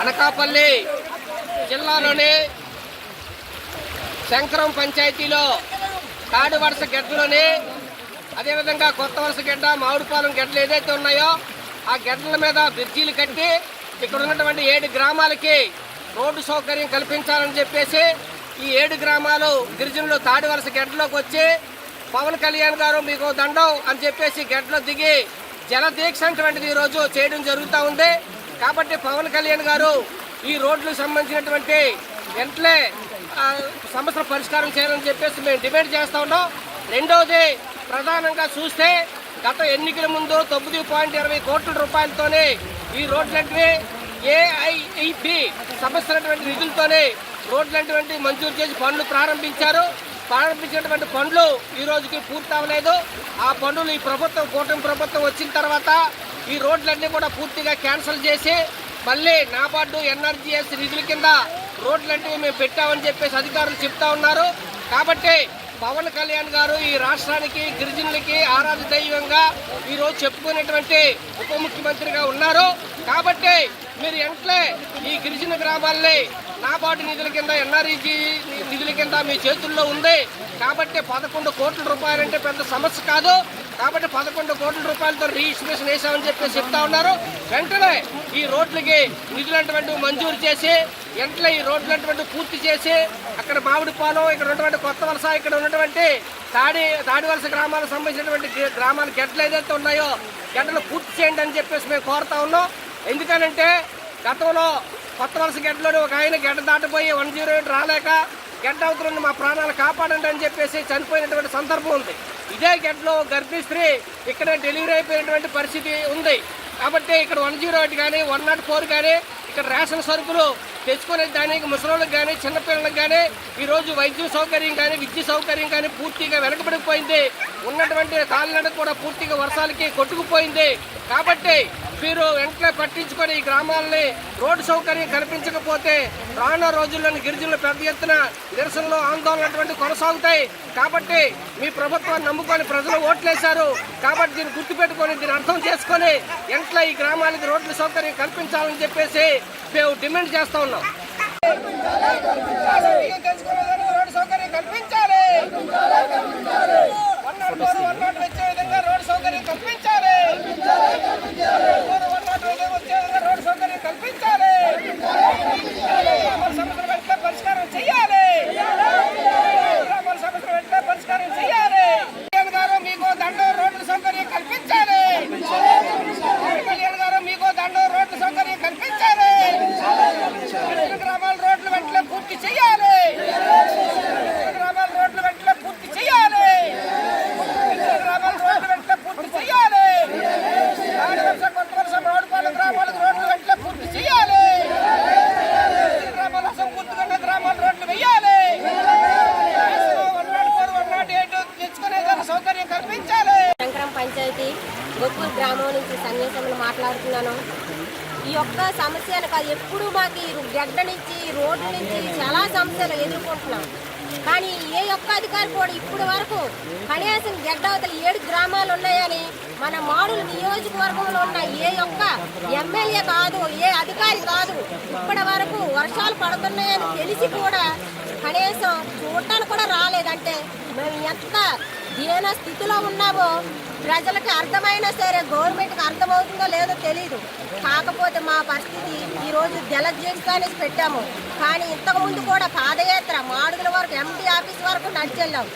అనకాపల్లి జిల్లాలోని శంకరం పంచాయతీలో తాడు వరుస గెడ్డలోని అదేవిధంగా కొత్త వరుస గడ్డ మామిడిపాలెం గెడ్డలు ఏదైతే ఉన్నాయో ఆ గడ్డల మీద బ్రిడ్జీలు కట్టి ఇక్కడ ఉన్నటువంటి ఏడు గ్రామాలకి రోడ్డు సౌకర్యం కల్పించాలని చెప్పేసి ఈ ఏడు గ్రామాలు గిరిజనులు తాడి వలస గెడ్డలోకి వచ్చి పవన్ కళ్యాణ్ గారు మీకు దండం అని చెప్పేసి గెడ్డలో దిగి జల దీక్ష అటువంటిది ఈరోజు చేయడం జరుగుతూ ఉంది. కాబట్టి పవన్ కళ్యాణ్ గారు ఈ రోడ్లకు సంబంధించినటువంటి వెంటనే సమస్య సమస్యల పరిష్కారం చేయాలని చెప్పేసి మేము డిమాండ్ చేస్తా ఉన్నాం. రెండవది ప్రధానంగా చూస్తే గత ఎన్నికల ముందు తొమ్మిది పాయింట్ ఇరవై కోట్ల రూపాయలతోనే ఈ రోడ్లంటివి ఏఐఈపి సమస్యలటువంటి నిధులతోనే రోడ్లటువంటి మంజూరు చేసి పనులు ప్రారంభించారు. ప్రారంభించినటువంటి పనులు ఈ రోజుకి పూర్తి అవ్వలేదు ఆ పనులు ఈ ప్రభుత్వం కూటమి ప్రభుత్వం వచ్చిన తర్వాత ఈ రోడ్లన్నీ కూడా పూర్తిగా క్యాన్సిల్ చేసి మళ్ళీ నాబార్డు ఎన్ఆర్జీఎస్ నిధుల కింద రోడ్లంటివి మేము పెట్టామని చెప్పేసి అధికారులు చెప్తా ఉన్నారు. కాబట్టి పవన్ కళ్యాణ్ గారు ఈ రాష్ట్రానికి గిరిజనులకి ఆరాధ దైవంగా ఈరోజు చెప్పుకునేటువంటి ఉప ముఖ్యమంత్రిగా ఉన్నారు. కాబట్టి మీరు వెంటనే ఈ గిరిజన గ్రామాల్ని నాబార్డు నిధుల కింద ఎన్ఆర్ఈజీ నిధుల కింద మీ చేతుల్లో ఉంది. కాబట్టి పదకొండు కోట్ల రూపాయలంటే పెద్ద సమస్య కాదు. కాబట్టి పదకొండు కోట్ల రూపాయలతో రిజిస్ట్రేషన్ వేసామని చెప్పి చెప్తా ఉన్నారు. వెంటనే ఈ రోడ్లకి నిధులంటువంటి మంజూరు చేసి వెంటనే ఈ రోడ్లటువంటి పూర్తి చేసి అక్కడ మామిడి పాలెం ఇక్కడ ఉన్నటువంటి కొత్త వలస ఇక్కడ ఉన్నటువంటి తాడి తాడి వలస గ్రామాలకు సంబంధించినటువంటి గ్రామాలు గ్రామాల ఏదైతే ఉన్నాయో గెడ్డలు పూర్తి చేయండి అని చెప్పేసి మేము కోరుతా ఉన్నాం. ఎందుకనంటే గతంలో కొత్త వలస గడ్డలోని ఒక ఆయన గెడ్డ దాటిపోయి వన్ జీరో ఎయిట్ రాలేక గెడ్డ అవుతున్న మా ప్రాణాలు కాపాడండి అని చెప్పేసి చనిపోయినటువంటి సందర్భం ఉంది. ఇదే గంటలో గర్భిణీ స్త్రీ డెలివరీ అయిపోయినటువంటి పరిస్థితి ఉంది. కాబట్టి ఇక్కడ వన్ జీరో ఎయిట్ కానీ వన్ నాట్ ఫోర్ కానీ ఇక్కడ రేషన్ సరుకులు తెచ్చుకునే దానికి ముసలోళ్ళకి కానీ చిన్నపిల్లలకు కానీ ఈరోజు వైద్య సౌకర్యం కానీ విద్య సౌకర్యం కానీ పూర్తిగా వెనకబడిపోయింది. ఉన్నటువంటి కాలినడక కూడా పూర్తిగా వర్షాలకి కొట్టుకుపోయింది. కాబట్టి మీరు వెంటనే పట్టించుకొని ఈ గ్రామాలని రోడ్డు సౌకర్యం కల్పించకపోతే రానున్న రోజుల్లోని గిరిజనులు పెద్ద ఎత్తున నిరసనలు ఆందోళనటువంటి కొనసాగుతాయి. కాబట్టి మీ ప్రభుత్వాన్ని నమ్ముకొని ప్రజలు ఓట్లేశారు. కాబట్టి దీన్ని గుర్తుపెట్టుకొని దీన్ని అర్థం చేసుకొని వెంటనే ఈ గ్రామానికి రోడ్ల సౌకర్యం కల్పించాలని చెప్పేసి మేము డిమాండ్ చేస్తూ ఉన్నాం. రోడ్డు సౌకర్యం కల్పించాలి. One not four one not వచ్చే విధంగా రోడ్డు సౌకర్యం కల్పించాలి. ఫోర్ వన్ నాట్ వచ్చే విధంగా రోడ్డు సౌకర్యం కల్పించాలి గ్రామాల సమస్యలు వెంటనే పరిష్కారం చేయాలి గ్రామాల సమస్యలు వెంటనే పరిష్కారం చేయాలి కళ్యాణ్ గారు మీకు దండం రోడ్ల సౌకర్యం కల్పించాలి కళ్యాణ్ గారు మీకు దండం రోడ్ల సౌకర్యం కల్పించాలి గ్రామాల రోడ్లు వెంటనే పూర్తి చేయాలి గ్రామాల రోడ్లు వెంటనే పూర్తి చేయాలి గ్రామాల రోడ్లు వెంటనే పూర్తి చేయాలి ఆడవలస కొత్త వలస రోడ్డుపాలెం గ్రామాలకు రోడ్లు వెంటనే పూర్తి చేయాలి గ్రామాల అసంపూర్తిగా గ్రామాల రోడ్లు వేయాలి one not four one not eight తెచ్చుకునే దానికి సౌకర్యం కల్పించాలి శంకరం పంచాయతీ గొప్పూరు గ్రామం నుంచి సన్యాసములు మాట్లాడుతున్నాను. ఈ యొక్క సమస్యను కాదు ఎప్పుడు మాకు ఈ గడ్డ నుంచి రోడ్డు నుంచి చాలా సమస్యలు ఎదుర్కొంటున్నాం. కానీ ఏ ఒక్క అధికారి కూడా ఇప్పుడు వరకు కనీసం గడ్డ అవతల ఏడు గ్రామాలు ఉన్నాయని మన మాడుల నియోజకవర్గంలో ఉన్న ఏ ఒక్క ఎమ్మెల్యే కాదు ఏ అధికారి కాదు ఇప్పటి వరకు వర్షాలు పడుతున్నాయని తెలిసి కూడా కనీసం చూడటానికి కూడా రాలేదంటే మేము ఎంత దీన స్థితిలో ఉన్నావో ప్రజలకు అర్థమైనా సరే గవర్నమెంట్కి అర్థమవుతుందో లేదో తెలియదు కాకపోతే మా పరిస్థితి ఈరోజు జలజీవితానికి పెట్టాము. కానీ ఇంతకుముందు కూడా పాదయాత్ర మాడుగుల వరకు ఎంపీ ఆఫీస్ వరకు నడిచెళ్ళాం.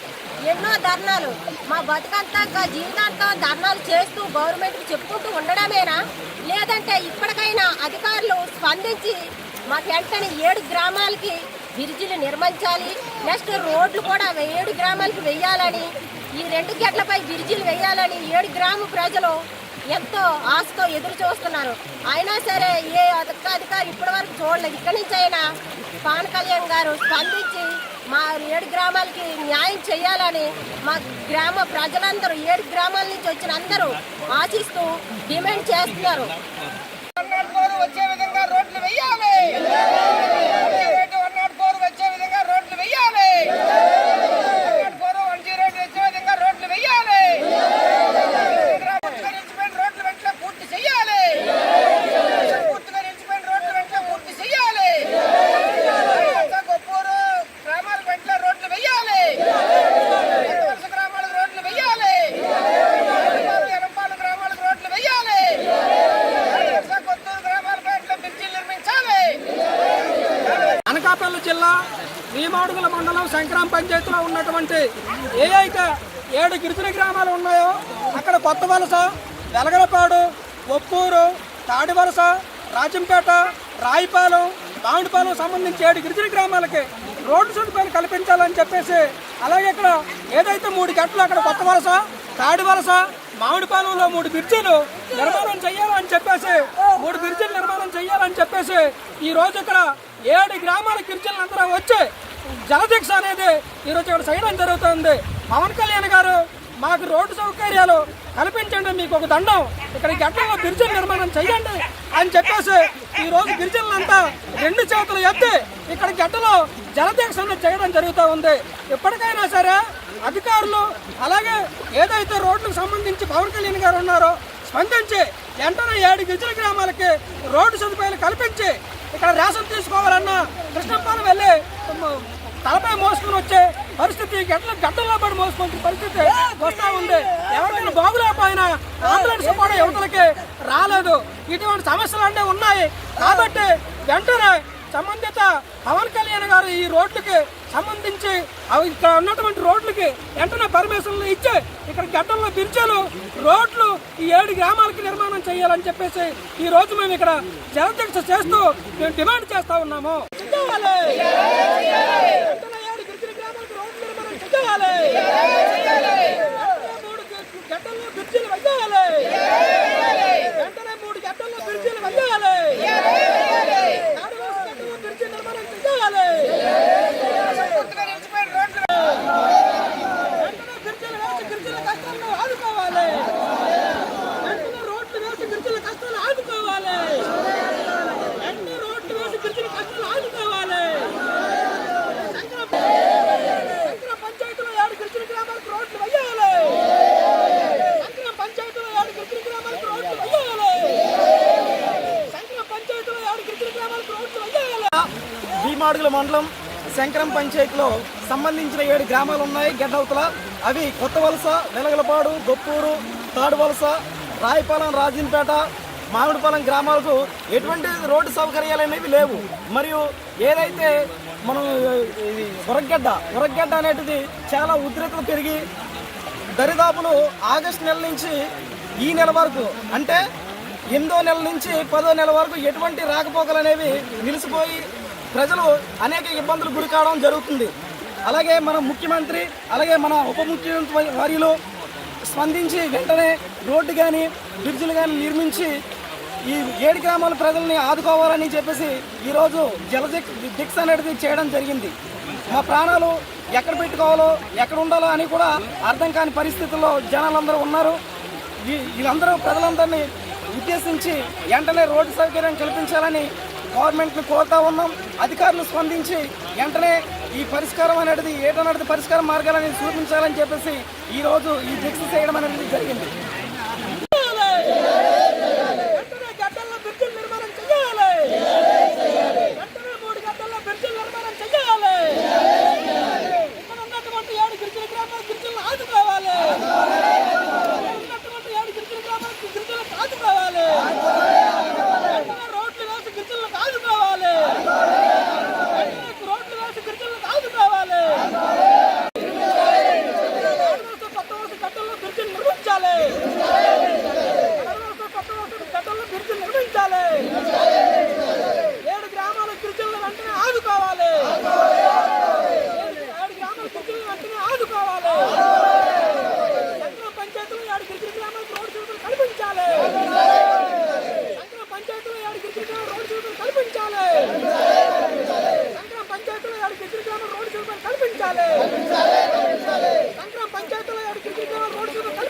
ఎన్నో ధర్నాలు. మా బతుకంతా ఇంకా జీవితాంతం ధర్నాలు చేస్తూ గవర్నమెంట్కి చెప్పుకుంటూ ఉండడమేనా? లేదంటే ఇప్పటికైనా అధికారులు స్పందించి మాకు వెంటనే ఏడు గ్రామాలకి బ్రిడ్జిలు నిర్మించాలి. నెక్స్ట్ రోడ్లు కూడా ఏడు గ్రామాలకు వెయ్యాలని ఈ రెండు గేట్లపై బ్రిడ్జిలు వేయాలని ఏడు గ్రామ ప్రజలు ఎంతో ఆశతో ఎదురు చూస్తున్నారు. అయినా సరే ఏ అధికారి ఇప్పటి వరకు చూడలేదు. ఇక్కడి నుంచి అయినా పవన్ కళ్యాణ్ గారు స్పందించి మా ఏడు గ్రామాలకి న్యాయం చేయాలని మా గ్రామ ప్రజలందరూ ఏడు గ్రామాల నుంచి వచ్చిన అందరూ ఆశిస్తూ డిమాండ్ చేస్తున్నారు వన్ నాట్ ఫోర్ వచ్చే విధంగా రోడ్లు వేయాలి వన్ నాట్ ఫోర్ వచ్చే విధంగా రోడ్లు వేయాలి one not four one zero వచ్చే విధంగా రోడ్లు వేయాలి పూర్తిగా నిలిచిపోయిన రోడ్లు వెంటనే పూర్తి చేయాలి పూర్తిగా నిలిచిపోయిన రోడ్లు వెంటనే పూర్తి అనకాపల్లి జిల్లా భీమాడుగుల మండలం శంకరం పంచాయతీలో ఉన్నటువంటి ఏ అయితే ఏడు గిరిజన గ్రామాలు ఉన్నాయో అక్కడ కొత్త వలస వెలగలపాడు ఒప్పూరు తాడివలస రాజంపేట రాయిపాలెం మామిడిపాలెం సంబంధించి ఏడు గిరిజన గ్రామాలకి రోడ్డు సదుపాయాలు కల్పించాలని చెప్పేసి అలాగే ఇక్కడ ఏదైతే మూడు గంటలు అక్కడ కొత్త వలస తాడి వలస మామిడిపాలెంలో మూడు బ్రిడ్జిలు నిర్మాణం చేయాలని చెప్పేసి మూడు బ్రిడ్జిలు నిర్మాణం చేయాలని చెప్పేసి ఈ రోజు ఇక్కడ ఏడు గ్రామాల గిరిజనులందరూ వచ్చి జలదీక్ష అనేది ఈరోజు ఇక్కడ చేయడం జరుగుతుంది. పవన్ కళ్యాణ్ గారు మాకు రోడ్డు సౌకర్యాలు కల్పించండి మీకు ఒక దండం. ఇక్కడ ఈ గిరిజన నిర్మాణం చేయండి అని చెప్పేసి ఈరోజు గిరిజనులంతా రెండు చేతులు ఎత్తి ఇక్కడ గడ్డలో జలదీక్షను చేయడం జరుగుతూ ఉంది. ఎప్పటికైనా సరే అధికారులు అలాగే ఏదైతే రోడ్లకు సంబంధించి పవన్ కళ్యాణ్ గారు ఉన్నారో స్పందించి వెంటనే ఏడు గిరిజన గ్రామాలకి రోడ్డు సదుపాయాలు కల్పించి ఇక్కడ రేషన్ తీసుకోవాలన్నా కృష్ణపాలెం వెళ్ళి తలపై మోసుకుని వచ్చే పరిస్థితి గంటల గంటల్లో పడి మోసుకునే పరిస్థితి వస్తూ ఉంది. ఎవరికైనా బాగులేకపోయినా అంబులెన్స్ కూడా యువతలకి రాలేదు. ఇటువంటి సమస్యలు అంటే ఉన్నాయి. కాబట్టి వెంటనే సంబంధిత పవన్ కళ్యాణ్ గారు ఈ రోడ్లకి సంబంధించి అవి ఇక్కడ ఉన్నటువంటి రోడ్లకి వెంటనే పర్మిషన్లు ఇచ్చి ఇక్కడ గడ్డంలో బిర్చలు రోడ్లు ఈ ఏడు గ్రామాలకి నిర్మాణం చేయాలని చెప్పేసి ఈ రోజు మేము ఇక్కడ జనదీక్ష చేస్తూ మేము డిమాండ్ చేస్తా ఉన్నాము చేయాలి. ఏడు గ్రామాలకు రోడ్లు నిర్మాణం చేయాలి. వెంటనే మూడు గి- గడ్డల్లో బిర్చీలు వెయ్యాలి. వెంటనే మూడు గడ్డల్లో బిర్చీలు వెయ్యాలి. ఆదివాసీ గడ్డల్లో బిర్చీ నిర్మాణం చేయాలి. వెంటనే బిర్చీలు వేసి గిరిజనుల కష్టాలను ఆదుకోవాలి. వెంటనే రోడ్లు వేసి గిరిజనుల కష్టాలు ఆదుకోవాలి. వెంటనే రోడ్లు వేసి గిరిజనుల కష్టాలు ఆదుకోవాలి. శంకర శంకర పంచాయతీలో ఏడు గిరిజన గ్రామాలకు రోడ్లు వేయాలి. శంకర పంచాయతీలో ఏడు గిరిజన గ్రామాలకు రోడ్లు వేయాలి. శంకర పంచాయతీలో ఏడు గిరిజన గ్రామాలకు రోడ్లు వేయాలి. భీమాడుగుల మండలం శంకరం పంచాయతీలో సంబంధించిన ఏడు గ్రామాలు ఉన్నాయి. గడ్డవతల అవి కొత్త వలస వెలగలపాడు గొప్పూరు తాడు వలస రాయపాలెం రాజంపేట మామిడిపాలెం గ్రామాలకు ఎటువంటి రోడ్డు సౌకర్యాలు అనేవి లేవు. మరియు ఏదైతే మనం ఇది ఉరగడ్డ ఉరగడ్డ అనేటిది చాలా ఉధృతలు పెరిగి దరిదాపులు ఆగస్టు నెల నుంచి ఈ నెల వరకు అంటే ఎనిమిదో నెల నుంచి పదో నెల వరకు ఎటువంటి రాకపోకలు అనేవి నిలిచిపోయి ప్రజలు అనేక ఇబ్బందులు గురి కావడం జరుగుతుంది. అలాగే మన ముఖ్యమంత్రి అలాగే మన ఉప ముఖ్యమంత్రి వారిలో స్పందించి వెంటనే రోడ్డు కానీ బ్రిడ్జిలు కానీ నిర్మించి ఈ ఏడు గ్రామాల ప్రజల్ని ఆదుకోవాలని చెప్పేసి ఈరోజు జలజిక్ డిక్స్ అనేది చేయడం జరిగింది. మా ప్రాణాలు ఎక్కడ పెట్టుకోవాలో ఎక్కడ ఉండాలో అని కూడా అర్థం కాని పరిస్థితుల్లో జనాలందరూ ఉన్నారు. వీ- వీళ్ళందరూ ప్రజలందరినీ ఉద్దేశించి వెంటనే రోడ్డు సౌకర్యం కల్పించాలని గవర్నమెంట్ని కోరుతా ఉన్నాం. అధికారులు స్పందించి వెంటనే ఈ పరిష్కారం అనేది ఏటనేది పరిష్కార మార్గాలని చూపించాలని చెప్పేసి ఈరోజు ఈ దీక్ష చేయడం అనేది జరిగింది.